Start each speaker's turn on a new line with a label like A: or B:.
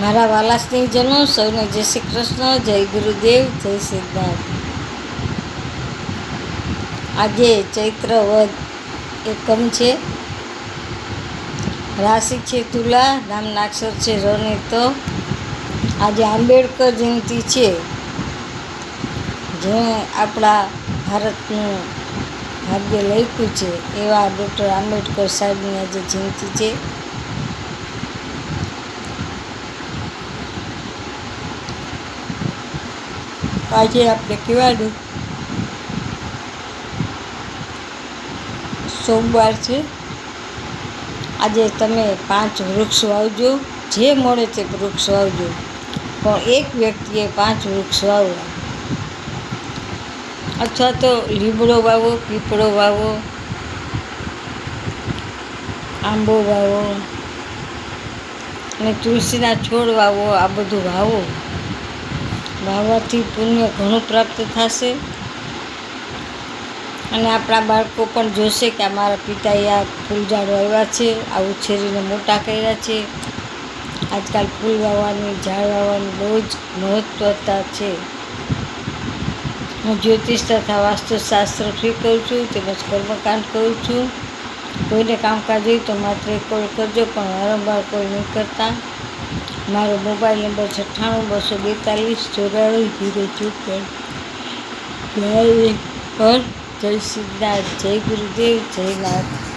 A: મારા વાલા સ્નેહજનો સૌને જય શ્રી કૃષ્ણ, જય ગુરુદેવ, જય સિદ્ધાર્થ આજે ચૈત્ર વદ એકમ છે. રાશિ છે તુલા નામના નાક્ષર છે રને તો. આજે આંબેડકર જયંતિ છે. જેણે આપણા ભારતનું ભાગ્ય લખ્યું છે એવા ડૉક્ટર આંબેડકર સાહેબની આજે જયંતિ છે. આજે આપણે કહેવાનું સોમવાર છે. આજે તમે પાંચ વૃક્ષ વાવજો જે મળે તે વૃક્ષ વાવજો પણ એક વ્યક્તિએ પાંચ વૃક્ષ વાવવા અથવા તો લીમડો વાવો, પીપળો વાવો, આંબો વાવો અને તુલસીના છોડ વાવો, આ બધું વાવો. વાવવાથી પુણ્ય ઘણું પ્રાપ્ત થશે. અને આપણા બાળકો પણ જોશે કે અમારા પિતાએ આ ફૂલ ઝાડ વાવ્યા છે, આ ઉછેરીને મોટા કર્યા છે. આજકાલ ફૂલ વાવવાની, ઝાડ વાવવાની બહુ જ મહત્વતા છે. હું જ્યોતિષ તથા વાસ્તુશાસ્ત્ર શીખવું છું, તેમજ કર્મકાંડ કરું છું. કોઈને કામકાજ હોય તો માત્ર કોલ કરજો, પણ વારંવાર કોલ નહીં કરતા. મારો મોબાઈલ નંબર છઠ્ઠાણું, બસો બેતાલીસ, ચોરાણું, જીરો ચોપન. પર જય સિદ્ધાર્થ જય ગુરુદેવ, જય નાથ